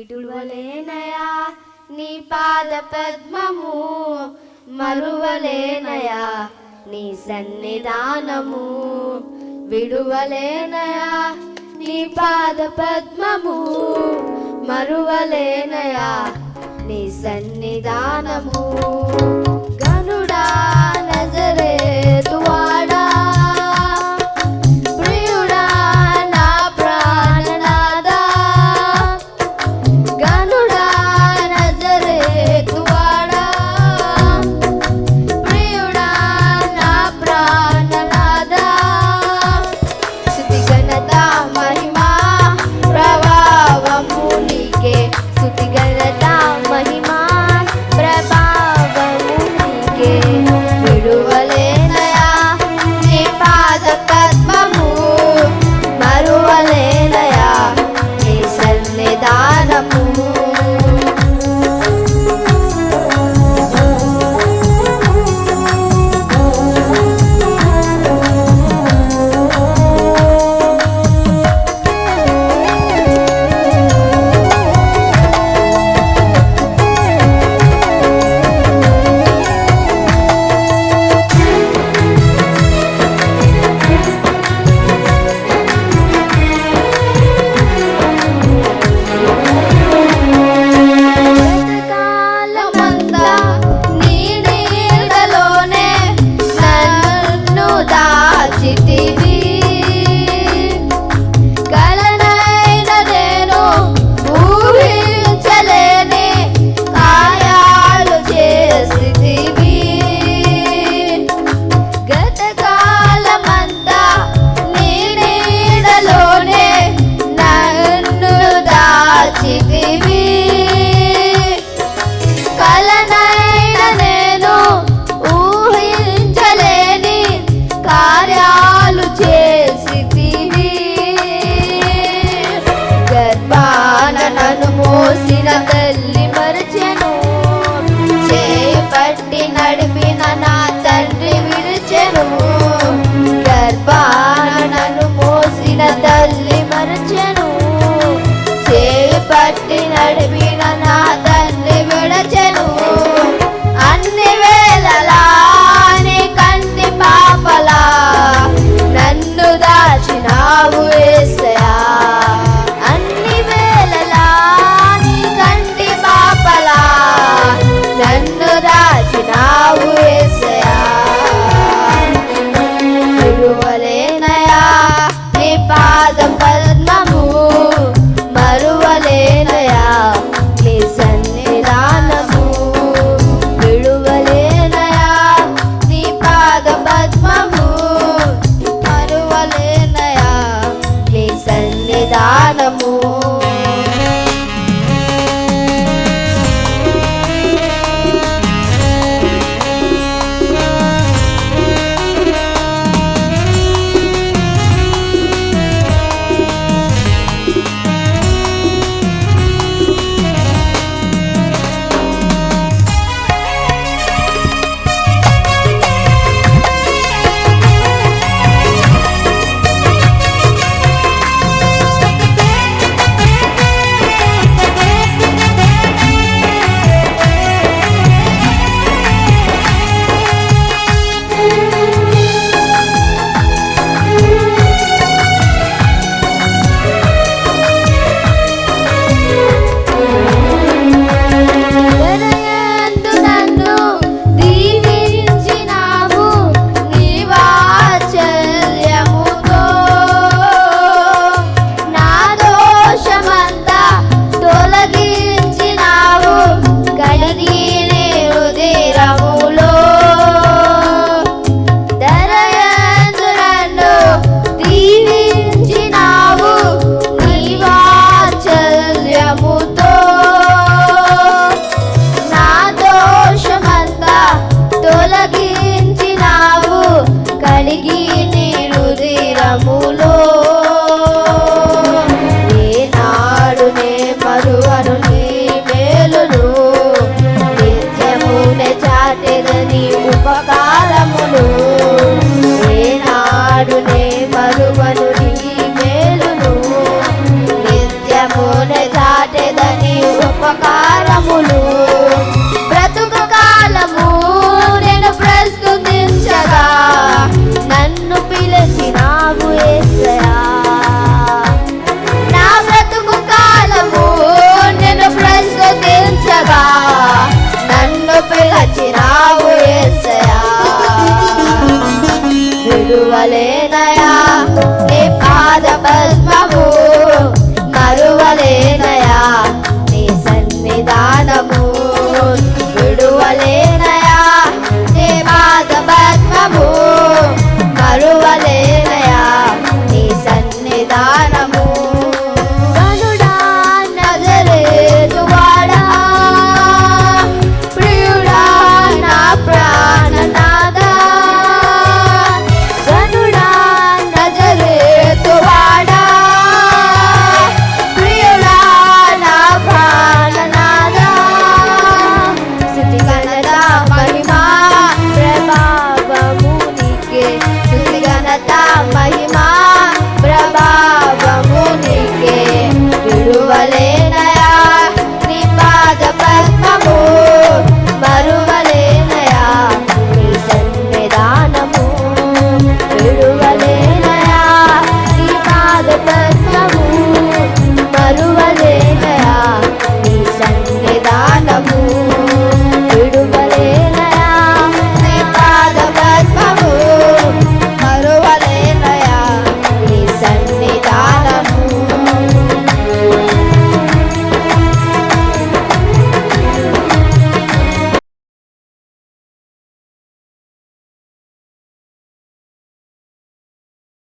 విడువలేనయా నీ పాద పద్మము మరువలేనయా? నీ సన్నిధానము విడువలేనయా? నీ పాద పద్మము మరువలేనయా? నీ సన్నిధానము గనుడా నజరే కాలమునే దాటెదని ఉపకారములు. బ్రతుకు కాలము నేను ప్రస్తుతించగా నన్ను పిలిచినావు ఏసయా. నా బ్రతుకు కాలము నేను ప్రస్తుతించగా నన్ను పిలిచినావు ఏసయా. విడువలేనయా నీ పాద